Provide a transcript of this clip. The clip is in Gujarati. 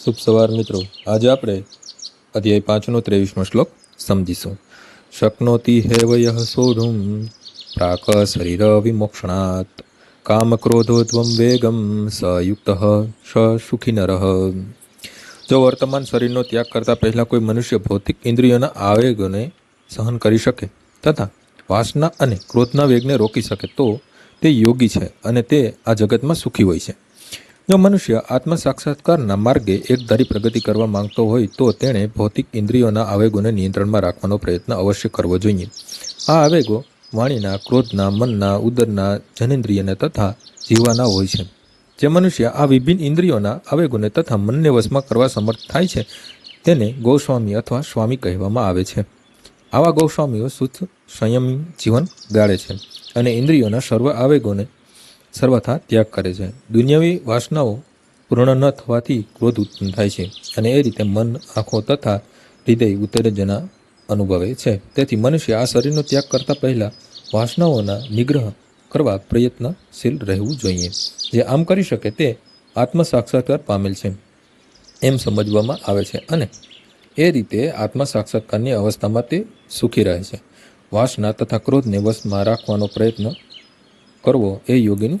શુભ સવાર મિત્રો. આજે આપણે અધ્યાય પાંચનો ત્રેવીસમો શ્લોક સમજીશું. શક્નોતિ હેવય સોઢું પ્રાક શરીર વિમોક્ષણાત. કામ ક્રોધોદ્વમ વેગમ સયુક્ત સ સુખી નરહ જો વર્તમાન શરીરનો ત્યાગ કરતા પહેલાં કોઈ મનુષ્ય ભૌતિક ઇન્દ્રિયોના આવેગોને સહન કરી શકે તથા વાસના અને ક્રોધના વેગને રોકી શકે તો તે યોગી છે અને તે આ જગતમાં સુખી હોય છે. જો મનુષ્ય આત્મ સાક્ષાત્કારના માર્ગે એકધારી પ્રગતિ કરવા માંગતો હોય તો તેણે ભૌતિક ઇન્દ્રિયોના આવેગોને નિયંત્રણમાં રાખવાનો પ્રયત્ન અવશ્ય કરવો જોઈએ. આ આવેગો વાણીના, ક્રોધના, મનના, ઉદરના, જનેન્દ્રિયના તથા જીવાના હોય છે. જે મનુષ્ય આ વિભિન્ન ઇન્દ્રિયોના આવેગોને તથા મનને વશમાં કરવા સમર્થ થાય છે, તેને ગૌસ્વામી અથવા સ્વામી કહેવામાં આવે છે. આવા ગૌસ્વામીઓ શુદ્ધ સંયમી જીવન ગાળે છે અને ઇન્દ્રિયોના સર્વ આવેગોને સર્વથા ત્યાગ કરે છે. દુનિયાવી વાસનાઓ પૂર્ણ ન થવાથી ક્રોધ ઉત્પન્ન થાય છે અને એ રીતે મન, આંખો તથા હૃદય ઉત્તેજના અનુભવે છે. તેથી મનુષ્ય આ શરીરનો ત્યાગ કરતા પહેલાં વાસનાઓના નિગ્રહ કરવા પ્રયત્નશીલ રહેવું જોઈએ. જે આમ કરી શકે તે આત્મ સાક્ષાત્કાર પામેલ છે. એમ સમજવામાં આવે છે અને એ રીતે આત્મ સાક્ષાત્કારની અવસ્થામાં તે સુખી રહે છે. વાસના તથા ક્રોધને વશમાં રાખવાનો પ્રયત્ન કરવો એ યોગીનું